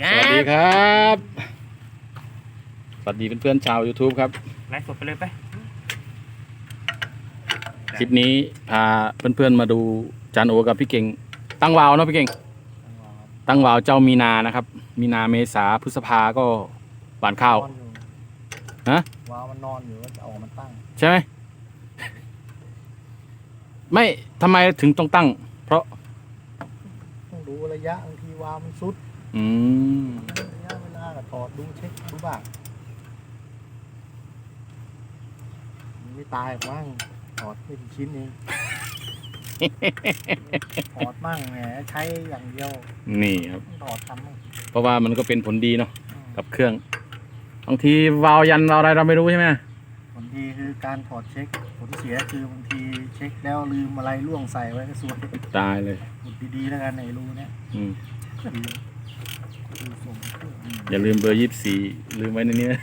คสรับวัสดีครับ สวัสดีเพื่อนๆชาว YouTube ครับ ไลฟ์สดไปเลยไป คลิปนี้พาเพื่อนๆมาดูจานโอกับพี่เก่ง ตั้งวาวเนาะพี่เก่ง ตั้งวาวเจ้ามีนานะครับ มีนาเมษาพฤษภาก็หวานข้าวนอนอยู่ฮะวาวมันนอนอยู่ก็จะเอามันตั้งใช่ไหม ไม่ทำไมถึงต้องตั้ง เพราะต้องดูระยะบางทีวาวมันสุด อืมระยะเวลาก็ถอดดูเช็คดูบ้างมันไม่ตายหรอกมั้งถอดไม่กี่ชิ้นเองถอดมั่งแหมใช้อย่างเดียวนี่ครับ ต้องถอดทำมั่งเพราะว่ามันก็เป็นผลดีเนาะอืมกับเครื่องบางทีวาล์วยันวาล์วอะไรเราไม่รู้ใช่ไหมผลดีคือการถอดเช็ค ผลเสียคือบางทีเช็คแล้วลืมอะไรล่วงใส่ไว้ก็สวยตายเลยหมุดดีๆแล้วกันในรูเนี้ยอืมดีดูส่งเครื่ องอืมอย่าลืมเบอร์ยี่สิบสี่ลืมไว้ในนี้นะ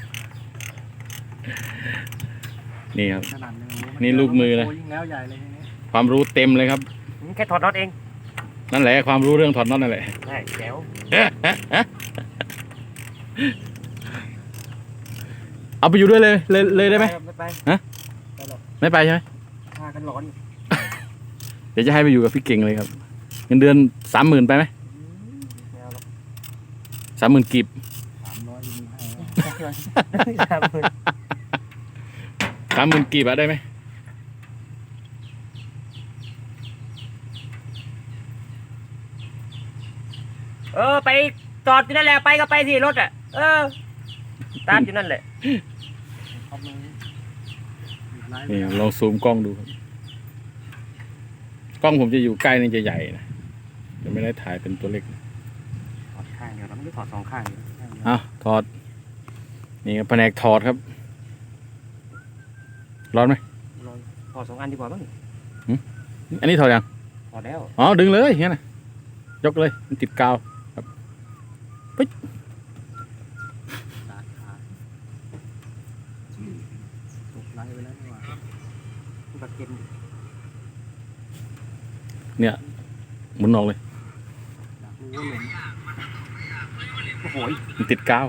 นี่ครับ ขนาดเลยโอ้โหนี่ลูกมือเลย โยิ่งแล้วใหญ่เลยทีนี้ความรู้เต็มเลยครับ แค่ถอดน็อตเองนั่นแหละความรู้เรื่องถอดน็อตนั่นแหละ ใช่แจ๋วเอาไปอยู่ด้วยเลยเลยเลยได้ไหม ไม่ไปไม่ไปใช่ไหมพากันร้อนอยู่เดี๋ยวจะให้ไปอยู่กับพี่เก่งเลยครับ เงินเดือนสามหมื่นไปไหมแนวละ สามหมื่นกีบสามร้อยยังมีให้นะสามหมื่นสามหมื่นกีบอะได้ไหมเออ ไปจอดอยู่นั่นแหละไปก็ไปสิรถอะ เออ ตามอยู่นั่นแหละเขามือหยุดไลฟ์นี่ครับลองซูมกล้องดูครับกล้องผมจะอยู่ใกล้นี่จะใหญ่นะจะไม่ได้ถ่ายเป็นตัวเล็กถอด ข้างเดียวแล้วมันก็ถอดสองข้างเดียวเอาถอด นี่ครับแผนกถอดครับ ร้อนไหมลองถอดสองอันดีกว่ามั้งอันนี้ถอดยัง ถอดแล้วอ๋อดึงเลยอย่างนั้นนะยกเลยมันติดกาวสาขาตกไลฟ์ไปแล้วนี่หว่ามันก็เก็นหมุนออกเลย อยากรู้ว่าหลง โอ้โหมันติดกาว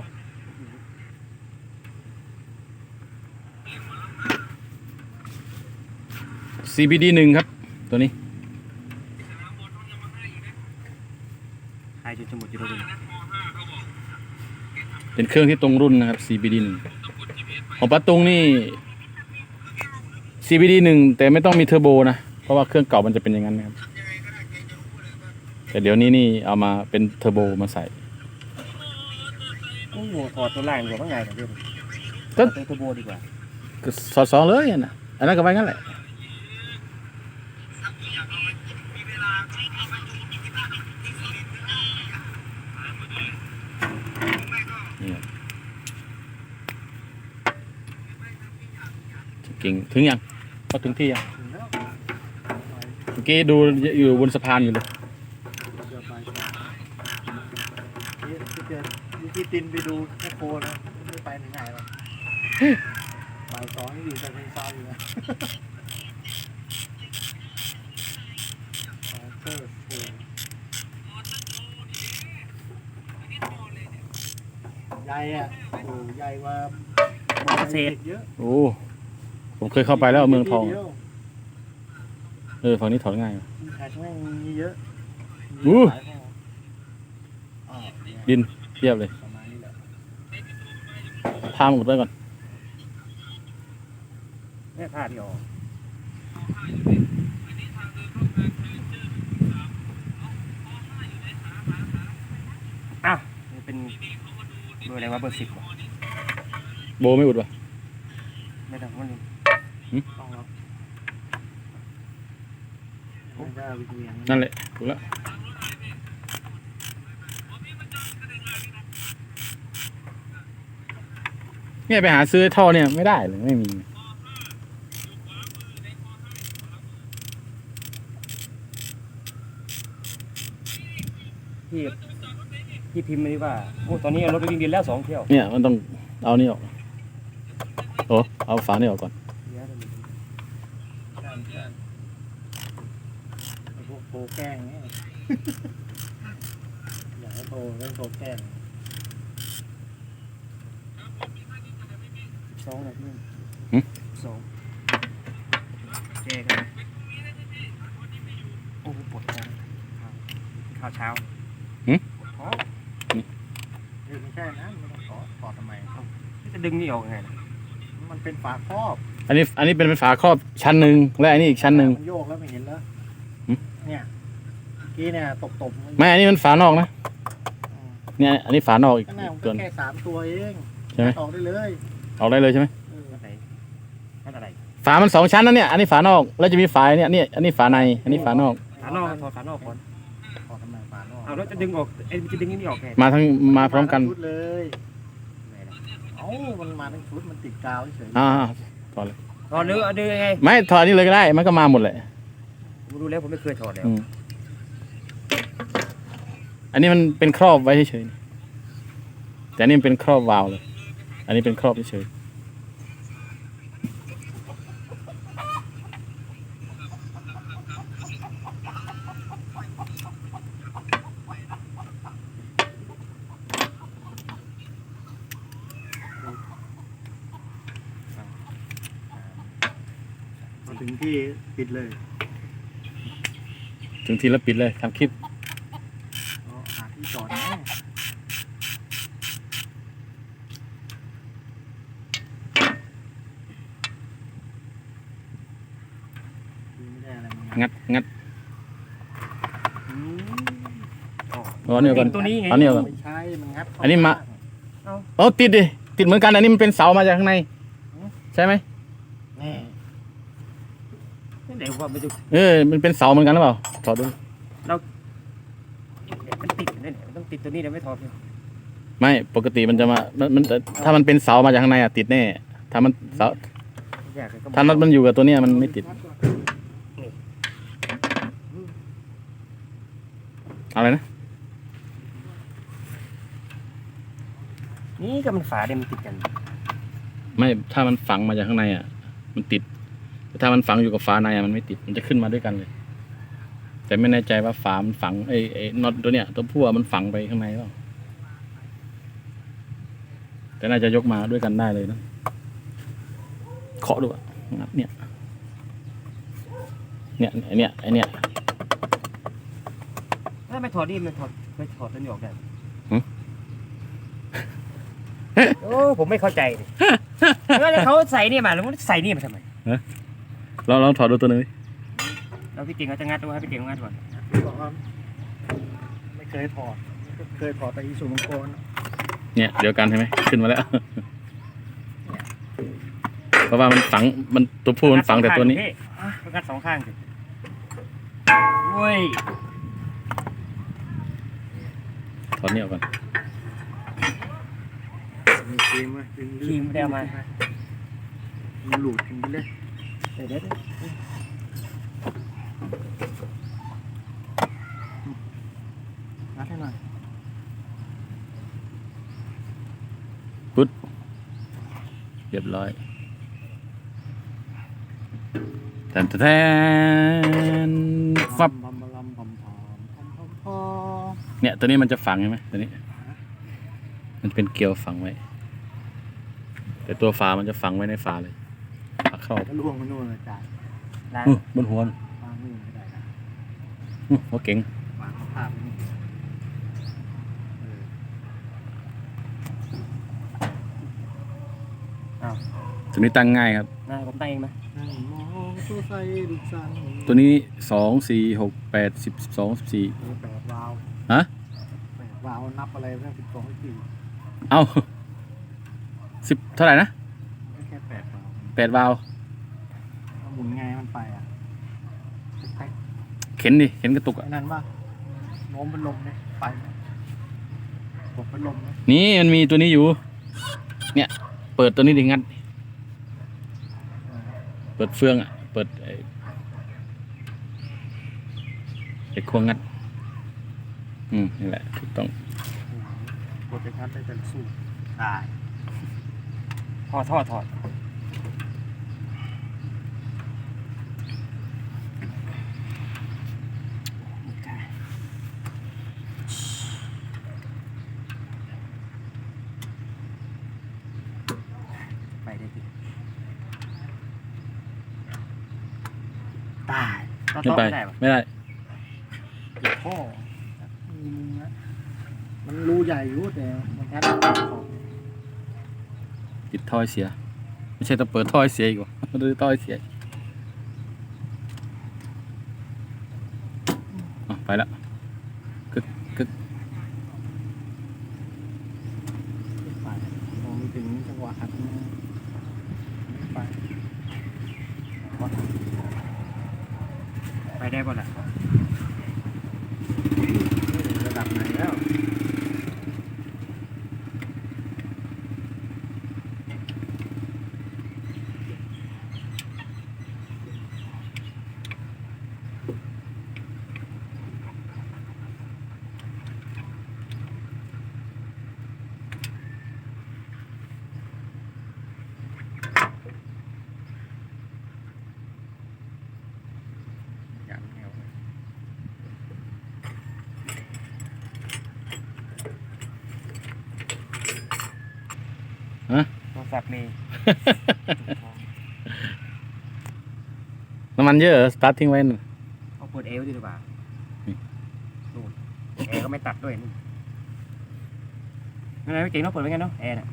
CBD หนึ่งครับ ตัวนี้หายจนจะหมดอยู่แล้วเลยเป็นเครื่องที่ตรงรุ่นนะครับ CBD หนึ่งของปะตุงนี่ CBD หนึ่งแต่ไม่ต้องมีเทอร์โบนะ เพราะว่าเครื่องเก่ามันจะเป็นอย่างนั้นนะครับ แต่เดี๋ยวนี้นี่เอามาเป็นเทอร์โบมาใส่ โอ้โหถอดตัวล่างดีกว่าว่าไงกับเพื่อนก็ถอดตัวเทอร์โบดีกว่าก็สอดสองเลยอะนะอันนั้นก็ไว้งั้นแหละนี่ครับเก่งถึงยังก็ถึงที่ยังถึงแล้วเมื่อกี้ดูอยู่บนสะพานอยู่เลย เกือบบ่ายสองนี่ที่เกิดนี่ที่ ตินไปดูแม่โคนะไม่ไปไหนไหนหรอกบ่ายสองนี่อยู่แต่เพลงเศร้าอยู่นะเออเออใหญ่อะโอ้ใหญ่กว่าเมืองไทยเยอะโอ้ ผมเคยเข้าไปแล้วเมืองทอง ดียวเออ ฝั่งนี้ถอนง่ายว่ะแท็กแม่งมีเยอะอู้ มีหลายห้องอ่าเนี่ยดินเทียบเลย พาหมดไว้ก่อนแม่ผ้าที่ออกอ้าวนี่เป็นเบอร์อะไรวะเบอร์สิบเหรอโบไม่อุดวะไม่ต้องมันต้องแล้วผมก็วิธีอย่างนี้นั่นแหละถูกแล้ว เนี่ยไปหาซื้อท่อเนี่ยไม่ได้เลยไม่มี พี่พี่พิมพ์มาดีว่าโอ้ตอนนี้รถไปวิ่งดินแล้วสองเที่ยวเนี่ยมันต้องเอานี่ออกโอ้เอาฝานี่ออกก่อนเยอะเลยใช่ใช่ไอ้พวกโปรแกล้งเนี่ยอยากให้โปรเล่นโปรแกล้ง สองเลยพี่หึ สองเจกัน โอ้โหปวดท้องข้าวเช้าหึ ปวดท้องเออไม่ใช่นะไม่ต้องขอขอทำไม จะดึงนี่ออกยังไงล่ะมันเป็นฝาครอบอันนี้อันนี้เป็นฝาครอบชั้นหนึ่งและอันนี้อีกชั้นหนึ่ง มันโยกแล้วไม่เห็นแล้วหึ เนี่ยเมื่อกี้เนี่ยตบตบไม่อันนี้มันฝานอกนะอืมเนี่ยอันนี้ฝานอกอีกก็น่ามันตัก็วหนึ่งแค่สามตัวเองใช่ไหมออกได้เลย ออกได้เลยใช่ไหมเออนั่นไหนนั่นอะไรฝามันสองชั้นนะเนี่ย อันนี้ฝานอก แล้วจะมีฝาเนี่ยเนี่ยอันนี้ฝาใน อันนี้ฝานอก ฝานอกถอดฝานอกก่อนขอทำไมฝานอกเอาแล้วจะดึงออกเอ้ยจะดึงนี่ออกไงมาทั้งมาพร้อมกัน ชุดเลยไหนล่ะเอ้ามันมาทั้งชุดมันติดกาวเฉยๆอ่าถอดเลย ถอดหรือเอาดึงยังไงไม่ถอดนี่เลยก็ได้ มันก็มาหมดเลยผมรู้แล้วผมไม่เคยถอดแล้วอืมอันนี้มันเป็นครอบไว้เฉยๆแต่อันนี้มันเป็นครอบวาล์วเลย อันนี้เป็นครอบเฉยมาถึงที่ติดเลยๆถึงทีแล้วปิดเลยทำคลิป เอาหาที่จอดนะดูไม่ได้อะไรมัน งัดงัดอืมอ๋อเอาอันนี้ก่อน ตัวนี้ไงเอาเนี่ยก่อน ไม่ใช่มันงัดเข้อันนี้มาข้งโอ้ติดดิติดเหมือนกันอันนี้มันเป็นเสามาจากข้างใน ใช่ไหมนี่นี่ไหนว่าไม่ดูเออมันเป็นเสาเหมือนกันหรือเปล่าถอดดูมันติดอยู่นี่นมันต้องติดตัวนี้เดี๋ยวไม่ถอดเลยไม่ปกติมันจะมามันมันถ้ามันเป็นเสามาจากข้างในอะติดแน่ถ้ามันเสาอยากเลยก็บอกถ้าน็อตมันอยู่กับตัวเนี้ยมันไม่ติด อะไรนะ นี่ก็มันฝาเดียวมันติดกัน ไม่ถ้ามันฝังมาจากข้างในอะ มันติดแต่ถ้ามันฝังอยู่กับฝาในอะมันไม่ติดมันจะขึ้นมาด้วยกันเลย แต่ไม่แน่ใจว่าฝามันฝังไอ้ไอ้น็อตตัวเนี้ยตัวพั่วมันฝังไปข้างในหรือเปล่าแต่น่าจะยกมาด้วยกันได้เลยนะเคาะดูอะงัดเนี่ยเนี่ยไอเนี่ยไอเนี่ยถ้า ไม่ถอดนี่มันถอดไม่ถอดตัวนี้ออกได้หึ โอ้ผมไม่เข้าใจเลยแล้วเขาใส่นี่มาแล้วมันใส่นี่มาทำไมลองลองถอดดูตัวหนึงดิแล้วพี่เก่งเขาจะงัดดูให้พี่เก่งงัดก่อนบอกว่าไม่เคยถอด เคยถอดแต่อีสูมังกรเนี่ยเดียวกันใช่ไหมขึ้นมาแล้ว เพราะว่ามันฝังมันตัวผู้มันฝังแต่ตัวนี้งัดสองข้างสิโอ้ย ถอดนี่ออกก่อนมีครีมไหมดึงครีมไม่ได้เอามา มันหลุดทิ้งไปเลยเดี๋ยวเดี๋ยวเดี๋ยวงัดให้หน่อยเรียบร้อยแทนแทนฟับ พัมพัมพัมพัมพัมพัมพัม เนี่ยตัวนี้มันจะฝังใช่ไหมตัวนี้ มันเป็นเกลียวฝังไว้ แต่ตัวฝามันจะฝังไว้ในฝาเลยฝาเข้าแล้วล่วงมานู่นเลยจ่ายล้างอื้อบนหัวน่ะวางนู่นไม่ได้นะอื้อหัวเก๋งวางเขาภาพไว้นี่เออตัวนี้ตั้งง่ายครับนายผมตั้งเองไหมนั่งมองตัวใสดุจจันทร์ตัวนี้สองสี่หกแปดสิบสองสิบสี่ เออแปดวาล์ว ฮะ แปดวาล์ว นับอะไรเรื่องสิบสองสิบสี่เอ้าสิบเท่าไหร่นะไม่แค่แปดวาล์วแปดวาล์วมันหมุนไงมันไปอะคล้ายเข็นดิเข็นกระตุกๆอะไอ้นั่นป่ะโน้มเป็นลมเนี่ยไปไหมกดเป็นลมเนี่ยนี่มันมีตัวนี้อยู่ เนี่ย เปิดตัวนี้ดิงัด เปิดเฟืองอะ เปิดไอ้ไอ้ควงงัด อืมนี่แหละถูกต้อง กดไปคัดได้แต่ละสูตรได้ถอดทอดทอดไปได้ทีตายม่ได้ไม่ได้ หญ่อยู่แต่มันแทบไม่ได้ของติดท่อไอเสีย ไม่ใช่ต้องเปิดท่อไอเสียอีกวะหรือท่อไอเสียไปแล้วไม่ไปมองไม่ถึงจังหวะหักไป ไปได้ป่ะล่ะดับไหนแล้ว อย่างเดียวฮะโทรศัพท์มีน้ำมันเยอะเหรอสตาร์ททิ้งไว้น่ะเอาเปิดเอวดีกว่านี่นู่นแอร์ก็ไม่ตัดด้วยนู่นนั่นไงไม่เก่งเนาะเปิดไว้งั้นเนาะแอร์น่ะ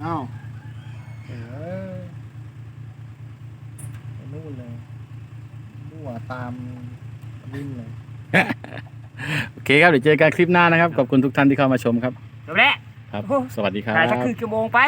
เอ้าเออไป นู่นเลยมั่วตามวิ่งเลย โอเคครับเดี๋ยวเจอกันคลิปหน้านะครับขอบคุณทุกท่านที่เข้ามาชมครับจบแล้วครับโอ้โหสวัสดีครับ ถ่ายสักครึ่งชั่วโมงไป